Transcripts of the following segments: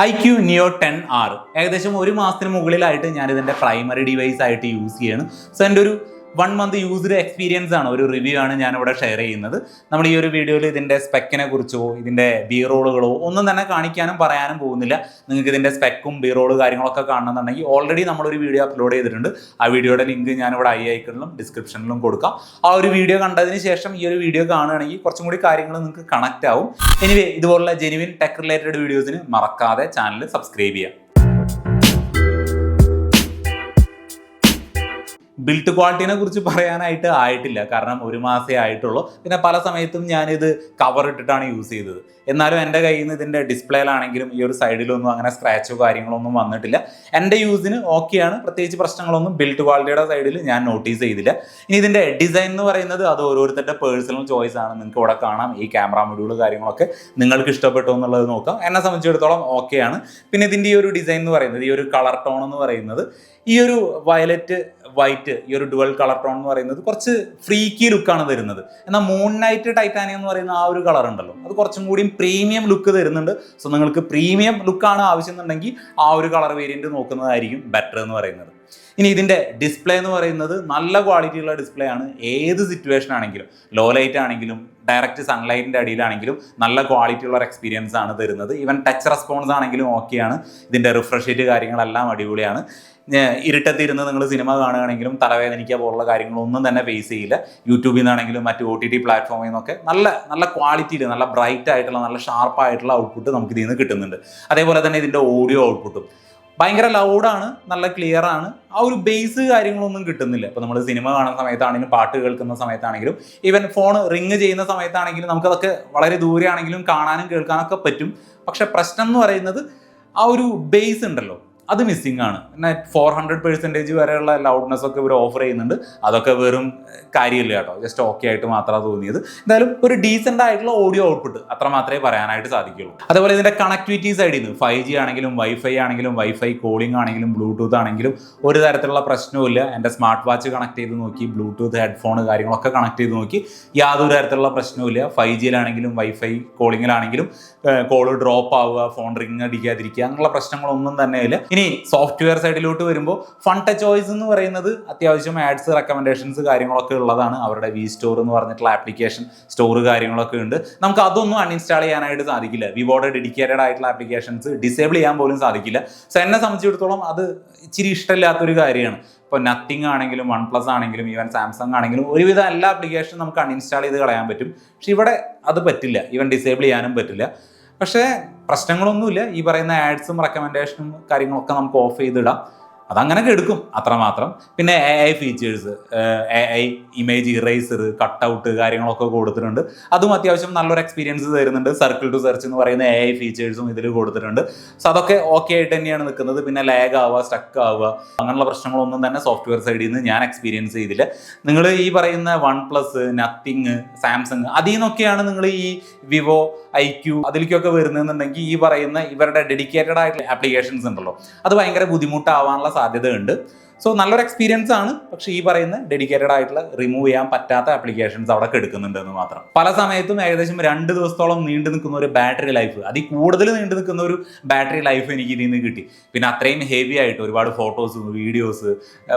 I Q neo ten R ഏകദേശം ഒരു മാസത്തിന് മുകളിലായിട്ട് ഞാൻ ഇതിന്റെ പ്രൈമറി ഡിവൈസ് ആയിട്ട് യൂസ് ചെയ്യാണ്. സോ എന്റെ ഒരു വൺ മന്ത് യൂസ്ഡ് എക്സ്പീരിയൻസ് ആണ്. ഒരു റിവ്യൂ ആണ് ഞാൻ ഇവിടെ ഷെയർ ചെയ്യുന്നത്. നമ്മൾ ഈ ഒരു വീഡിയോയിൽ ഇതിന്റെ സ്പെക്കിനെ കുറിച്ചോ ഇതിന്റെ ബീറോളുകളോ ഒന്നും തന്നെ കാണിക്കാനും പറയാനും പോകുന്നില്ല. നിങ്ങൾക്ക് ഇതിന്റെ സ്പെക്കും ബി റോൾ കാര്യങ്ങളൊക്കെ കാണണമെന്നുണ്ടെങ്കിൽ ഓൾറെഡി നമ്മളൊരു വീഡിയോ അപ്ലോഡ് ചെയ്തിട്ടുണ്ട്. ആ വീഡിയോയുടെ ലിങ്ക് ഞാനിവിടെ ഐ ഐക്കണിലും ഡിസ്ക്രിപ്ഷനിലും കൊടുക്കാം. ആ ഒരു വീഡിയോ കണ്ടതിന് ശേഷം ഈ ഒരു വീഡിയോ കാണുകയാണെങ്കിൽ കുറച്ചും കൂടി കാര്യങ്ങൾ നിങ്ങൾക്ക് കണക്റ്റ് ആവും. എനിവേ ഇതുപോലുള്ള ജെനുവിൻ ടെക് റിലേറ്റഡ് വീഡിയോസിന് മറക്കാതെ ചാനൽ സബ്സ്ക്രൈബ് ചെയ്യാം ബിൽറ്റ് ക്വാളിറ്റിനെ കുറിച്ച് പറയാനായിട്ട് ആയിട്ടില്ല. കാരണം ഒരു മാസേ ആയിട്ടുള്ളൂ. പിന്നെ പല സമയത്തും ഞാനിത് കവർ ഇട്ടിട്ടാണ് യൂസ് ചെയ്തത്. എന്നാലും എന്റെ കയ്യിൽ നിന്ന് ഇതിന്റെ ഡിസ്പ്ലേയിലാണെങ്കിലും ഈ ഒരു സൈഡിലൊന്നും അങ്ങനെ സ്ക്രാച്ചോ കാര്യങ്ങളൊന്നും വന്നിട്ടില്ല. എന്റെ യൂസിന് ഓക്കെയാണ് പ്രത്യേകിച്ച് പ്രശ്നങ്ങളൊന്നും ബിൽഡ് ക്വാളിറ്റിയുടെ സൈഡിൽ ഞാൻ നോട്ടീസ് ചെയ്തില്ല. ഇനി ഇതിന്റെ ഡിസൈൻ എന്ന് പറയുന്നത് അത് ഓരോരുത്തരുടെ പേഴ്സണൽ ചോയ്സ് ആണ്. നിങ്ങൾക്ക് ഇവിടെ കാണാം. ഈ ക്യാമറ മൊഡ്യൂൾ കാര്യങ്ങളൊക്കെ നിങ്ങൾക്ക് ഇഷ്ടപ്പെട്ടു എന്നുള്ളത് നോക്കാം. എന്നെ സംബന്ധിച്ചിടത്തോളം ഓക്കെയാണ് പിന്നെ ഇതിന്റെ ഈ ഒരു ഡിസൈൻ എന്ന് പറയുന്നത് ഈ ഒരു കളർ ടോൺ എന്ന് പറയുന്നത് ഈ ഒരു വയലറ്റ് വൈറ്റ് ഈ ഒരു ഡുവൽ കളർ ടോൺ എന്ന് പറയുന്നത് കുറച്ച് ഫ്രീക്കി ലുക്കാണ് തരുന്നത്. എന്നാൽ മൂൺ നൈറ്റ് ടൈറ്റാനിയം എന്ന് പറയുന്ന ആ ഒരു കളർ ഉണ്ടല്ലോ. അത് കുറച്ചും കൂടിയും പ്രീമിയം ലുക്ക് തരുന്നുണ്ട്. സോ നിങ്ങൾക്ക് പ്രീമിയം ലുക്കാണ് ആവശ്യം എന്നുണ്ടെങ്കിൽ ആ ഒരു കളർ വേരിയന്റ് നോക്കുന്നതായിരിക്കും ബെറ്റർ എന്ന് പറയുന്നത്. ഇനി ഇതിന്റെ ഡിസ്പ്ലേ എന്ന് പറയുന്നത് നല്ല ക്വാളിറ്റിയുള്ള ഡിസ്പ്ലേ ആണ്. ഏത് സിറ്റുവേഷൻ ആണെങ്കിലും ലോ ലൈറ്റ് ആണെങ്കിലും ഡയറക്റ്റ് സൺലൈറ്റിന്റെ അടിയിലാണെങ്കിലും നല്ല ക്വാളിറ്റിയുള്ള ഒരു എക്സ്പീരിയൻസ് ആണ് തരുന്നത്. ഈവൻ ടച്ച് റെസ്പോൺസ് ആണെങ്കിലും ഓക്കെയാണ് ഇതിന്റെ റിഫ്രഷ് റേറ്റ് കാര്യങ്ങളെല്ലാം അടിപൊളിയാണ്. ഇരുട്ടത്തിരുന്ന് നിങ്ങൾ സിനിമ കാണുകയാണെങ്കിലും തലവേദനിക്കുക പോലുള്ള കാര്യങ്ങളൊന്നും തന്നെ ഫേസ് ചെയ്യില്ല. യൂട്യൂബിൽ നിന്നാണെങ്കിലും മറ്റ് ഒ ടി ടി പ്ലാറ്റ്ഫോമിൽ നിന്നൊക്കെ നല്ല നല്ല ക്വാളിറ്റിയിൽ നല്ല ബ്രൈറ്റ് ആയിട്ടുള്ള നല്ല ഷാർപ്പായിട്ടുള്ള ഔട്ട്പുട്ട് നമുക്ക് ഇതിൽ നിന്ന് കിട്ടുന്നുണ്ട്. അതേപോലെ തന്നെ ഇതിന്റെ ഓഡിയോ ഔട്ട്പുട്ടും ഭയങ്കര ലൗഡാണ് നല്ല ക്ലിയർ ആണ്. ആ ഒരു ബേസ് കാര്യങ്ങളൊന്നും കിട്ടുന്നില്ല. ഇപ്പോൾ നമ്മൾ സിനിമ കാണുന്ന സമയത്താണെങ്കിലും പാട്ട് കേൾക്കുന്ന സമയത്താണെങ്കിലും ഈവൻ ഫോൺ റിങ് ചെയ്യുന്ന സമയത്താണെങ്കിലും നമുക്കതൊക്കെ വളരെ ദൂരെയാണെങ്കിലും കാണാനും കേൾക്കാനൊക്കെ പറ്റും. പക്ഷെ പ്രശ്നം എന്ന് പറയുന്നത് ആ ഒരു ബേസ് ഉണ്ടല്ലോ. അത് മിസ്സിംഗ് ആണ്. പിന്നെ ഫോർ ഹൺഡ്രഡ് പെർസെന്റേജ് വരെയുള്ള ലൗഡ്നെസ് ഒക്കെ ഇവർ ഓഫർ ചെയ്യുന്നുണ്ട്. അതൊക്കെ വെറും കാര്യമില്ല കേട്ടോ. ജസ്റ്റ് ഓക്കെ ആയിട്ട് മാത്രമാണ് തോന്നിയത്. എന്തായാലും ഒരു ഡീസെന്റ് ആയിട്ടുള്ള ഓഡിയോ ഔട്ട്പുട്ട് അത്ര മാത്രമേ പറയാനായിട്ട് സാധിക്കുള്ളൂ അതേപോലെ ഇതിന്റെ കണക്ടിവിറ്റി സൈഡിൽ നിന്ന് ഫൈവ് ജി ആണെങ്കിലും വൈഫൈ ആണെങ്കിലും വൈഫൈ കോളിംഗ് ആണെങ്കിലും ബ്ലൂടൂത്ത് ആണെങ്കിലും ഒരു തരത്തിലുള്ള പ്രശ്നവുമില്ല എന്റെ സ്മാർട്ട് വാച്ച് കണക്ട് ചെയ്ത് നോക്കി ബ്ലൂടൂത്ത് ഹെഡ്ഫോൺ കാര്യങ്ങളൊക്കെ കണക്ട് ചെയ്ത് നോക്കി യാതൊരു തരത്തിലുള്ള പ്രശ്നവുമില്ല ഫൈവ് ജിയിലാണെങ്കിലും വൈഫൈ കോളിങ്ങിലാണെങ്കിലും കോൾ ഡ്രോപ്പ് ആവുക ഫോൺ റിങ് അടിക്കാതിരിക്കുക അങ്ങനെയുള്ള പ്രശ്നങ്ങളൊന്നും തന്നെ ഇല്ല ഇനി സോഫ്റ്റ്വെയർ സൈഡിലോട്ട് വരുമ്പോൾ ഫണ്ട് ചോയ്സ് എന്ന് പറയുന്നത് അത്യാവശ്യം ആഡ്സ് റെക്കമെൻഡേഷൻസ് കാര്യങ്ങളൊക്കെ ഉള്ളതാണ്. അവരുടെ വി സ്റ്റോർ എന്ന് പറഞ്ഞിട്ടുള്ള ആപ്ലിക്കേഷൻ സ്റ്റോർ കാര്യങ്ങളൊക്കെ ഉണ്ട്. നമുക്ക് അതൊന്നും അൺഇൻസ്റ്റാൾ ചെയ്യാനായിട്ട് സാധിക്കില്ല. വിവോയുടെ ഡെഡിക്കേറ്റഡ് ആയിട്ടുള്ള ആപ്ലിക്കേഷൻസ് ഡിസേബിൾ ചെയ്യാൻ പോലും സാധിക്കില്ല. സോ എന്നെ സംബന്ധിച്ചിടത്തോളം അത് ഇച്ചിരി ഇഷ്ടമില്ലാത്തൊരു കാര്യമാണ്. ഇപ്പോൾ നത്തിങ് ആണെങ്കിലും വൺ പ്ലസ് ആണെങ്കിലും ഈവൻ സാംസങ് ആണെങ്കിലും ഒരുവിധം എല്ലാ ആപ്ലിക്കേഷനും നമുക്ക് അൺഇൻസ്റ്റാൾ ചെയ്ത് കളയാൻ പറ്റും. പക്ഷെ ഇവിടെ അത് പറ്റില്ല. ഈവൻ ഡിസേബിൾ ചെയ്യാനും പറ്റില്ല. പക്ഷേ പ്രശ്നങ്ങളൊന്നുമില്ല. ഈ പറയുന്ന ആഡ്സും റെക്കമെൻഡേഷനും കാര്യങ്ങളൊക്കെ നമുക്ക് ഓഫ് ചെയ്തിടാം. അതങ്ങനെ എടുക്കും അത്രമാത്രം. പിന്നെ A I features A I image eraser cutout കാര്യങ്ങളൊക്കെ കൊടുത്തിട്ടുണ്ട്. അതും അത്യാവശ്യം നല്ലൊരു എക്സ്പീരിയൻസ് തരുന്നുണ്ട്. സർക്കിൾ ടു സെർച്ച് എന്ന് പറയുന്ന എ ഐ ഫീച്ചേഴ്സും ഇതിൽ കൊടുത്തിട്ടുണ്ട്. സോ അതൊക്കെ ഓക്കെ ആയിട്ട് തന്നെയാണ് നിൽക്കുന്നത്. പിന്നെ ലാഗ് ആവുക സ്റ്റക്ക് ആവുക അങ്ങനെയുള്ള പ്രശ്നങ്ങളൊന്നും തന്നെ സോഫ്റ്റ്വെയർ സൈഡിൽ നിന്ന് ഞാൻ എക്സ്പീരിയൻസ് ചെയ്തില്ല. നിങ്ങൾ ഈ പറയുന്ന വൺ പ്ലസ് നത്തിങ് സാംസങ് അതിൽ നിന്നൊക്കെയാണ് നിങ്ങൾ ഈ വിവോ ഐ ക്യു അതിലേക്കൊക്കെ വരുന്നതെന്നുണ്ടെങ്കിൽ ഈ പറയുന്ന ഇവരുടെ ഡെഡിക്കേറ്റഡ് ആയിട്ടുള്ള ആപ്ലിക്കേഷൻസ് ഉണ്ടല്ലോ. അത് ഭയങ്കര ബുദ്ധിമുട്ടാവാനുള്ള സാധ്യതയുണ്ട്. സോ നല്ലൊരു എക്സ്പീരിയൻസ് ആണ്. പക്ഷെ ഈ പറയുന്ന ഡെഡിക്കേറ്റഡ് ആയിട്ടുള്ള റിമൂവ് ചെയ്യാൻ പറ്റാത്ത ആപ്ലിക്കേഷൻസ് അവിടെ എടുക്കുന്നുണ്ട് എന്ന് മാത്രം. പല സമയത്തും ഏകദേശം രണ്ട് ദിവസത്തോളം നീണ്ടു നിൽക്കുന്ന ഒരു ബാറ്ററി ലൈഫ് അതിൽ കൂടുതൽ നീണ്ടു നിൽക്കുന്ന ഒരു ബാറ്ററി ലൈഫ് എനിക്ക് ഇതിൽ നിന്ന് കിട്ടി. പിന്നെ അത്രയും ഹെവി ആയിട്ട് ഒരുപാട് ഫോട്ടോസ് വീഡിയോസ്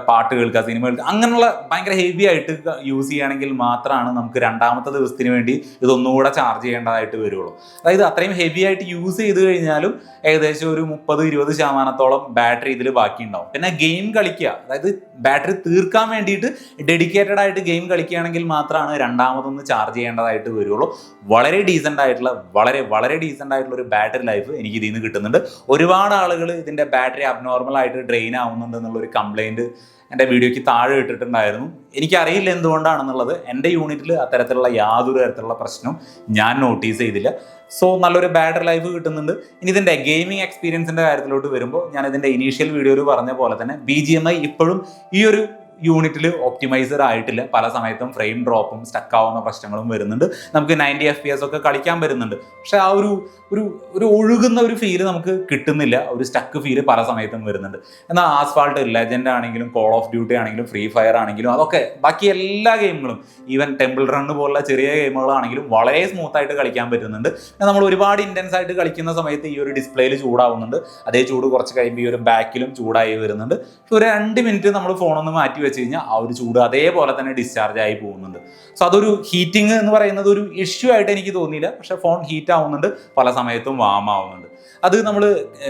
പാട്ട് കേൾക്കുക സിനിമ കേൾക്കുക അങ്ങനെയുള്ള ഭയങ്കര ഹെവി ആയിട്ട് യൂസ് ചെയ്യുകയാണെങ്കിൽ മാത്രമാണ് നമുക്ക് രണ്ടാമത്തെ ദിവസത്തിന് വേണ്ടി ഇതൊന്നുകൂടെ ചാർജ് ചെയ്യേണ്ടതായിട്ട് വരുള്ളൂ. അതായത് അത്രയും ഹെവി ആയിട്ട് യൂസ് ചെയ്ത് കഴിഞ്ഞാലും ഏകദേശം ഒരു മുപ്പത് ഇരുപത് ശതമാനത്തോളം ബാറ്ററി ഇതിൽ ബാക്കിയുണ്ടാവും. പിന്നെ ഗെയിം കളിക്കുക. അതായത് ബാറ്ററി തീർക്കാൻ വേണ്ടിയിട്ട് ഡെഡിക്കേറ്റഡ് ആയിട്ട് ഗെയിം കളിക്കുകയാണെങ്കിൽ മാത്രമാണ് രണ്ടാമതൊന്ന് ചാർജ് ചെയ്യേണ്ടതായിട്ട് വരുള്ളൂ. വളരെ ഡീസന്റ് ആയിട്ടുള്ള വളരെ വളരെ ഡീസന്റ് ആയിട്ടുള്ള ഒരു ബാറ്ററി ലൈഫ് എനിക്ക് ഇതിൽ നിന്ന് കിട്ടുന്നുണ്ട്. ഒരുപാട് ആളുകൾ ഇതിന്റെ ബാറ്ററി അബ്നോർമൽ ആയിട്ട് ഡ്രെയിൻ ആവുന്നുണ്ട് എന്നുള്ളൊരു കംപ്ലൈന്റ് എന്റെ വീഡിയോയ്ക്ക് താഴെ ഇട്ടിട്ടുണ്ടായിരുന്നു. എനിക്കറിയില്ല എന്തുകൊണ്ടാണെന്നുള്ളത്. എന്റെ യൂണിറ്റിൽ അത്തരത്തിലുള്ള യാതൊരു തരത്തിലുള്ള പ്രശ്നവും ഞാൻ നോട്ടീസ് ചെയ്തില്ല. സോ നല്ലൊരു ബാറ്ററി ലൈഫ് കിട്ടുന്നുണ്ട്. ഇനി ഇതിന്റെ ഗെയിമിംഗ് എക്സ്പീരിയൻസിന്റെ കാര്യത്തിലോട്ട് വരുമ്പോൾ ഞാൻ ഇതിന്റെ ഇനീഷ്യൽ വീഡിയോയിൽ പറഞ്ഞ പോലെ തന്നെ ബി ജി എം ഐ ഇപ്പോഴും ഈ ഒരു യൂണിറ്റിൽ ഒപ്റ്റിമൈസർ ആയിട്ടില്ല. പല സമയത്തും ഫ്രെയിം ഡ്രോപ്പും സ്റ്റക്ക് ആവുന്ന പ്രശ്നങ്ങളും വരുന്നുണ്ട്. നമുക്ക് നയന്റി എഫ് പി എസ് ഒക്കെ കളിക്കാൻ വരുന്നുണ്ട് പക്ഷെ ആ ഒരു ഒരു ഒരു ഒഴുകുന്ന ഒരു ഫീൽ നമുക്ക് കിട്ടുന്നില്ല. ഒരു സ്റ്റക്ക് ഫീൽ പല സമയത്തും വരുന്നുണ്ട്. എന്നാൽ ആസ്ഫാൾട്ട് ലെജൻഡ് ആണെങ്കിലും കോൾ ഓഫ് ഡ്യൂട്ടി ആണെങ്കിലും ഫ്രീ ഫയർ ആണെങ്കിലും അതൊക്കെ ബാക്കി എല്ലാ ഗെയിമുകളും ഈവൻ ടെമ്പിൾ റൺ പോലുള്ള ചെറിയ ഗെയിമുകളാണെങ്കിലും വളരെ സ്മൂത്ത് ആയിട്ട് കളിക്കാൻ പറ്റുന്നുണ്ട്. നമ്മൾ ഒരുപാട് ഇന്റൻസ് ആയിട്ട് കളിക്കുന്ന സമയത്ത് ഈ ഒരു ഡിസ്പ്ലേയിൽ ചൂടാവുന്നുണ്ട്. അതേ ചൂട് കുറച്ച് കഴിയുമ്പോൾ ഈ ഒരു ബാക്കിലും ചൂടായി വരുന്നുണ്ട്. ഒരു രണ്ട് മിനിറ്റ് നമ്മൾ ഫോണൊന്ന് മാറ്റി വെച്ച് കഴിഞ്ഞാൽ ആ ഒരു ചൂട് അതേപോലെ തന്നെ ഡിസ്ചാർജ് ആയി പോകുന്നുണ്ട്. സോ അതൊരു ഹീറ്റിംഗ് എന്ന് പറയുന്നത് ഒരു ഇഷ്യൂ ആയിട്ട് എനിക്ക് തോന്നിയില്ല. പക്ഷെ ഫോൺ ഹീറ്റ് ആവുന്നുണ്ട്. പല സമയത്തും വാം ആവുന്നുണ്ട്. അത് നമ്മൾ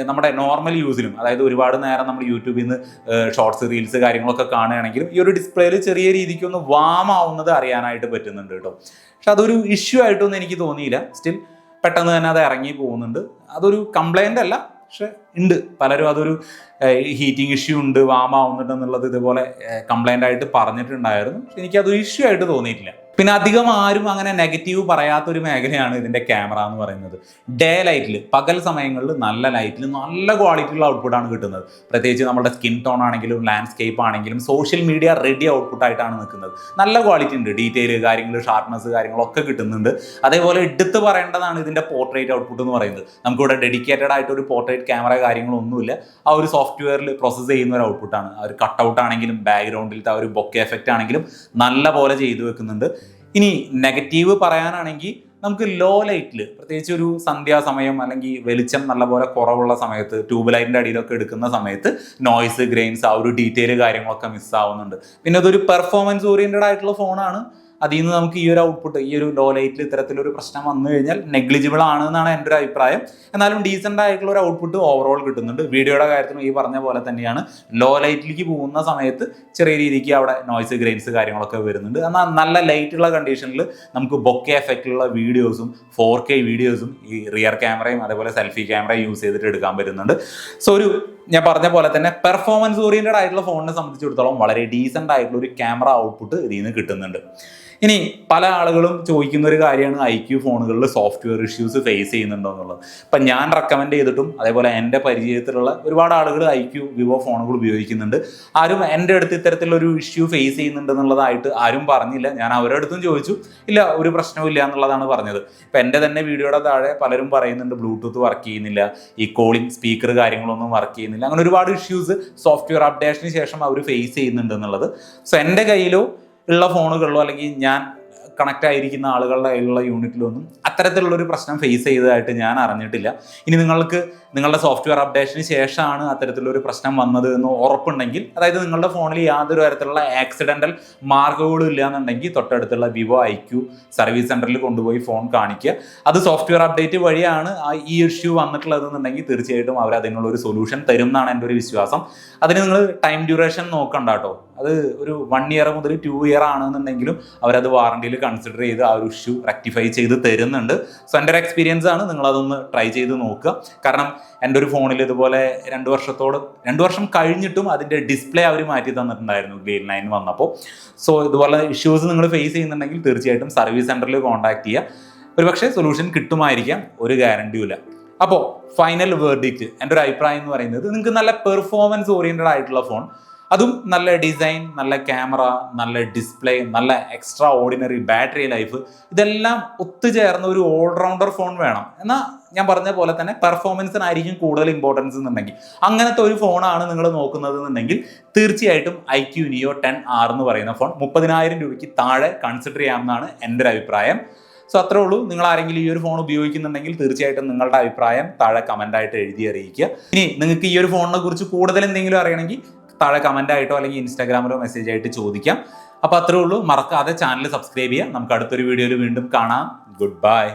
നമ്മുടെ നോർമൽ യൂസിലും അതായത് ഒരുപാട് നേരം നമ്മൾ യൂട്യൂബിൽ നിന്ന് ഷോർട്സ് റീൽസ് കാര്യങ്ങളൊക്കെ കാണുകയാണെങ്കിലും ഈ ഒരു ഡിസ്പ്ലേയിൽ ചെറിയ രീതിക്കൊന്ന് വാം ആവുന്നത് അറിയാനായിട്ട് പറ്റുന്നുണ്ട് കേട്ടോ. പക്ഷെ അതൊരു ഇഷ്യൂ ആയിട്ടൊന്നും എനിക്ക് തോന്നിയില്ല. സ്റ്റിൽ പെട്ടെന്ന് തന്നെ അത് ഇറങ്ങി പോകുന്നുണ്ട്. അതൊരു കംപ്ലൈന്റ് അല്ല. പക്ഷെ ഉണ്ട്. പലരും അതൊരു ഹീറ്റിംഗ് ഇഷ്യൂ ഉണ്ട് വാം എന്നുള്ളത് ഇതുപോലെ കംപ്ലൈന്റ് ആയിട്ട് പറഞ്ഞിട്ടുണ്ടായിരുന്നു. പക്ഷെ എനിക്കതൊരു ഇഷ്യൂ ആയിട്ട് തോന്നിയിട്ടില്ല. പിന്നെ അധികം ആരും അങ്ങനെ നെഗറ്റീവ് പറയാത്ത പറയാത്തൊരു മേഖലയാണ് ഇതിന്റെ ക്യാമറ എന്ന് പറയുന്നത്. ഡേ ലൈറ്റിൽ പകൽ സമയങ്ങളിൽ നല്ല ലൈറ്റിൽ നല്ല ക്വാളിറ്റിയുള്ള ഔട്ട്പുട്ടാണ് കിട്ടുന്നത്. പ്രത്യേകിച്ച് നമ്മുടെ സ്കിൻ ടോൺ ആണെങ്കിലും ലാൻഡ്സ്കേപ്പ് ആണെങ്കിലും സോഷ്യൽ മീഡിയ റെഡി ഔട്ട്പുട്ടായിട്ടാണ് നിൽക്കുന്നത്. നല്ല ക്വാളിറ്റി ഉണ്ട്. ഡീറ്റെയിൽ കാര്യങ്ങൾ ഷാർപ്നെസ് കാര്യങ്ങളൊക്കെ കിട്ടുന്നുണ്ട്. അതേപോലെ എടുത്ത് പറയേണ്ടതാണ് ഇതിന്റെ പോർട്രേറ്റ് ഔട്ട്പുട്ട് എന്ന് പറയുന്നത്. നമുക്കിവിടെ ഡെഡിക്കേറ്റഡ് ആയിട്ട് ഒരു പോർട്രേറ്റ് ക്യാമറ കാര്യങ്ങളൊന്നുമില്ല. ആ ഒരു സോഫ്റ്റ്വെയറിൽ പ്രോസസ്സ് ചെയ്യുന്ന ഒരു ഔട്ട്പുട്ടാണ് ആ ഒരു കട്ടൗട്ട് ആണെങ്കിലും ബാക്ക്ഗ്രൗണ്ടിലത്തെ ആ ഒരു ബൊക്കെ എഫക്റ്റ് ആണെങ്കിലും നല്ല പോലെ ചെയ്തു വെക്കുന്നുണ്ട്. ഇനി നെഗറ്റീവ് പറയാനാണെങ്കിൽ നമുക്ക് ലോ ലൈറ്റിൽ പ്രത്യേകിച്ച് ഒരു സന്ധ്യാസമയം അല്ലെങ്കിൽ വെളിച്ചം നല്ലപോലെ കുറവുള്ള സമയത്ത് ട്യൂബ് ലൈറ്റിന്റെ അടിയിലൊക്കെ എടുക്കുന്ന സമയത്ത് നോയ്സ് ഗ്രെയിൻസ് ആ ഒരു ഡീറ്റെയിൽ കാര്യങ്ങളൊക്കെ മിസ്സാവുന്നുണ്ട് പിന്നെ അതൊരു പെർഫോമൻസ് ഓറിയന്റഡ് ആയിട്ടുള്ള ഫോണാണ് അതിൽ നിന്ന് നമുക്ക് ഈ ഒരു ഔട്ട്പുട്ട് ഈ ഒരു ലോ ലൈറ്റിൽ ഇത്തരത്തിലൊരു പ്രശ്നം വന്നു കഴിഞ്ഞാൽ നെഗ്ലിജിബിൾ ആണ് എന്നാണ് എന്റെ ഒരു അഭിപ്രായം. എന്നാലും ഡീസന്റ് ആയിട്ടുള്ള ഒരു ഔട്ട്പുട്ട് ഓവറോൾ കിട്ടുന്നുണ്ട്. വീഡിയോയുടെ കാര്യത്തിലും ഈ പറഞ്ഞ പോലെ തന്നെയാണ്. ലോ ലൈറ്റിലേക്ക് പോകുന്ന സമയത്ത് ചെറിയ രീതിക്ക് അവിടെ നോയ്സ് ഗ്രെയിൻസ് കാര്യങ്ങളൊക്കെ വരുന്നുണ്ട്. എന്നാൽ നല്ല ലൈറ്റുള്ള കണ്ടീഷനിൽ നമുക്ക് ബൊക്കെ എഫക്റ്റുള്ള വീഡിയോസും ഫോർ കെ വീഡിയോസും ഈ റിയർ ക്യാമറയും അതേപോലെ സെൽഫി ക്യാമറയും യൂസ് ചെയ്തിട്ട് എടുക്കാൻ പറ്റുന്നുണ്ട്. സോ ഒരു ഞാൻ പറഞ്ഞ പോലെ തന്നെ പെർഫോമൻസ് ഓറിയന്റഡ് ആയിട്ടുള്ള ഫോണിനെ സംബന്ധിച്ചിടത്തോളം വളരെ ഡീസന്റ് ആയിട്ടുള്ള ഒരു ക്യാമറ ഔട്ട്പുട്ട് ഇതിൽ നിന്ന് കിട്ടുന്നുണ്ട്. ഇനി പല ആളുകളും ചോദിക്കുന്ന ഒരു കാര്യമാണ് ഐ ക്യു ഫോണുകളിൽ സോഫ്റ്റ്വെയർ ഇഷ്യൂസ് ഫേസ് ചെയ്യുന്നുണ്ടോ എന്നുള്ളത്. ഇപ്പം ഞാൻ റെക്കമെൻഡ് ചെയ്തിട്ടും അതേപോലെ എന്റെ പരിചയത്തിലുള്ള ഒരുപാട് ആളുകൾ ഐ ക്യു വിവോ ഫോണുകൾ ഉപയോഗിക്കുന്നുണ്ട്. ആരും എന്റെ അടുത്ത് ഇത്തരത്തിലൊരു ഇഷ്യൂ ഫേസ് ചെയ്യുന്നുണ്ട് എന്നുള്ളതായിട്ട് ആരും പറഞ്ഞില്ല. ഞാൻ അവരുടെ അടുത്തും ചോദിച്ചു. ഇല്ല ഒരു പ്രശ്നവും എന്നുള്ളതാണ് പറഞ്ഞത്. ഇപ്പം എന്റെ തന്നെ വീഡിയോയുടെ താഴെ പലരും പറയുന്നുണ്ട് ബ്ലൂടൂത്ത് വർക്ക് ചെയ്യുന്നില്ല. ഈ കോളിംഗ് സ്പീക്കർ കാര്യങ്ങളൊന്നും വർക്ക് ചെയ്യുന്നില്ല. അങ്ങനെ ഒരുപാട് ഇഷ്യൂസ് സോഫ്റ്റ്വെയർ അപ്ഡേഷന് ശേഷം അവർ ഫേസ് ചെയ്യുന്നുണ്ട് എന്നുള്ളത്. സോ എന്റെ കയ്യിലോ ഉള്ള ഫോണുകളിലോ അല്ലെങ്കിൽ ഞാൻ കണക്ട് ആയിരിക്കുന്ന ആളുകളുടെ കയ്യിലുള്ള യൂണിറ്റിലൊന്നും അത്തരത്തിലുള്ളൊരു പ്രശ്നം ഫേസ് ചെയ്തതായിട്ട് ഞാൻ അറിഞ്ഞിട്ടില്ല. ഇനി നിങ്ങൾക്ക് നിങ്ങളുടെ സോഫ്റ്റ്വെയർ അപ്ഡേഷന് ശേഷമാണ് അത്തരത്തിലൊരു പ്രശ്നം വന്നത് എന്ന് ഉറപ്പുണ്ടെങ്കിൽ അതായത് നിങ്ങളുടെ ഫോണിൽ യാതൊരു തരത്തിലുള്ള ആക്സിഡന്റൽ മാർക്കുകളും ഇല്ല എന്നുണ്ടെങ്കിൽ തൊട്ടടുത്തുള്ള വിവോ ഐ ക്യു സർവീസ് സെന്ററിൽ കൊണ്ടുപോയി ഫോൺ കാണിക്കുക. അത് സോഫ്റ്റ്വെയർ അപ്ഡേറ്റ് വഴിയാണ് ഈ ഇഷ്യൂ വന്നിട്ടുള്ളതെന്നുണ്ടെങ്കിൽ തീർച്ചയായിട്ടും അവർ അതിനുള്ള ഒരു സൊല്യൂഷൻ തരും എന്നാണ് എന്റെ ഒരു വിശ്വാസം. അതിന് നിങ്ങൾ ടൈം ഡ്യൂറേഷൻ നോക്കണ്ട കേട്ടോ. അത് ഒരു വൺ ഇയർ മുതൽ ടു ഇയർ ആണെന്നുണ്ടെങ്കിലും അവരത് വാറണ്ടിയിൽ കൺസിഡർ ചെയ്ത് ആ ഒരു ഇഷ്യൂ റെക്ടിഫൈ ചെയ്ത് തരുന്നുണ്ട്. സോ എന്റെ ഒരു എക്സ്പീരിയൻസ് ആണ്. നിങ്ങളതൊന്ന് ട്രൈ ചെയ്ത് നോക്കുക. കാരണം എന്റെ ഒരു ഫോണിൽ ഇതുപോലെ രണ്ട് വർഷത്തോട് രണ്ട് വർഷം കഴിഞ്ഞിട്ടും അതിന്റെ ഡിസ്പ്ലേ അവർ മാറ്റി തന്നിട്ടുണ്ടായിരുന്നു ഗ്രീൻ ലൈൻ വന്നപ്പോൾ. സോ ഇതുപോലെ ഇഷ്യൂസ് നിങ്ങൾ ഫേസ് ചെയ്യുന്നുണ്ടെങ്കിൽ തീർച്ചയായിട്ടും സർവീസ് സെന്ററിൽ കോൺടാക്ട് ചെയ്യുക. ഒരുപക്ഷെ സൊല്യൂഷൻ കിട്ടുമായിരിക്കാം. ഒരു ഗ്യാരണ്ടിയും ഇല്ല. അപ്പോൾ ഫൈനൽ വേർഡിക്റ്റ് എന്റെ ഒരു അഭിപ്രായം എന്ന് പറയുന്നത് നിങ്ങൾക്ക് നല്ല പെർഫോമൻസ് ഓറിയന്റഡ് ആയിട്ടുള്ള ഫോൺ അതും നല്ല ഡിസൈൻ നല്ല ക്യാമറ നല്ല ഡിസ്പ്ലേ നല്ല എക്സ്ട്രാ ഓർഡിനറി ബാറ്ററി ലൈഫ് ഇതെല്ലാം ഒത്തുചേർന്ന ഒരു ഓൾറൗണ്ടർ ഫോൺ വേണം. എന്നാൽ ഞാൻ പറഞ്ഞ പോലെ തന്നെ പെർഫോമൻസിനായിരിക്കും കൂടുതൽ ഇമ്പോർട്ടൻസ് എന്നുണ്ടെങ്കിൽ. അങ്ങനത്തെ ഒരു ഫോണാണ് നിങ്ങൾ നോക്കുന്നത് എന്നുണ്ടെങ്കിൽ തീർച്ചയായിട്ടും I Q neo ten R എന്ന് പറയുന്ന ഫോൺ മുപ്പതിനായിരം രൂപയ്ക്ക് താഴെ കൺസിഡർ ചെയ്യാമെന്നാണ് എന്റെ ഒരു അഭിപ്രായം. സോ അത്രേ ഉള്ളൂ. നിങ്ങൾ ആരെങ്കിലും ഈ ഒരു ഫോൺ ഉപയോഗിക്കുന്നുണ്ടെങ്കിൽ തീർച്ചയായിട്ടും നിങ്ങളുടെ അഭിപ്രായം താഴെ കമന്റായിട്ട് എഴുതി അറിയിക്കുക. ഇനി നിങ്ങൾക്ക് ഈ ഒരു ഫോണിനെ കുറിച്ച് കൂടുതൽ എന്തെങ്കിലും അറിയണമെങ്കിൽ താഴെ കമന്റ് ആയിട്ടോ അല്ലെങ്കിൽ ഇൻസ്റ്റാഗ്രാമിലോ മെസ്സേജ് ആയിട്ട് ചോദിക്കാം. അപ്പോൾ അത്രേ ഉള്ളൂ. മറക്കാതെ ചാനൽ സബ്സ്ക്രൈബ് ചെയ്യാം. നമുക്ക് അടുത്തൊരു വീഡിയോയിൽ വീണ്ടും കാണാം. Good bye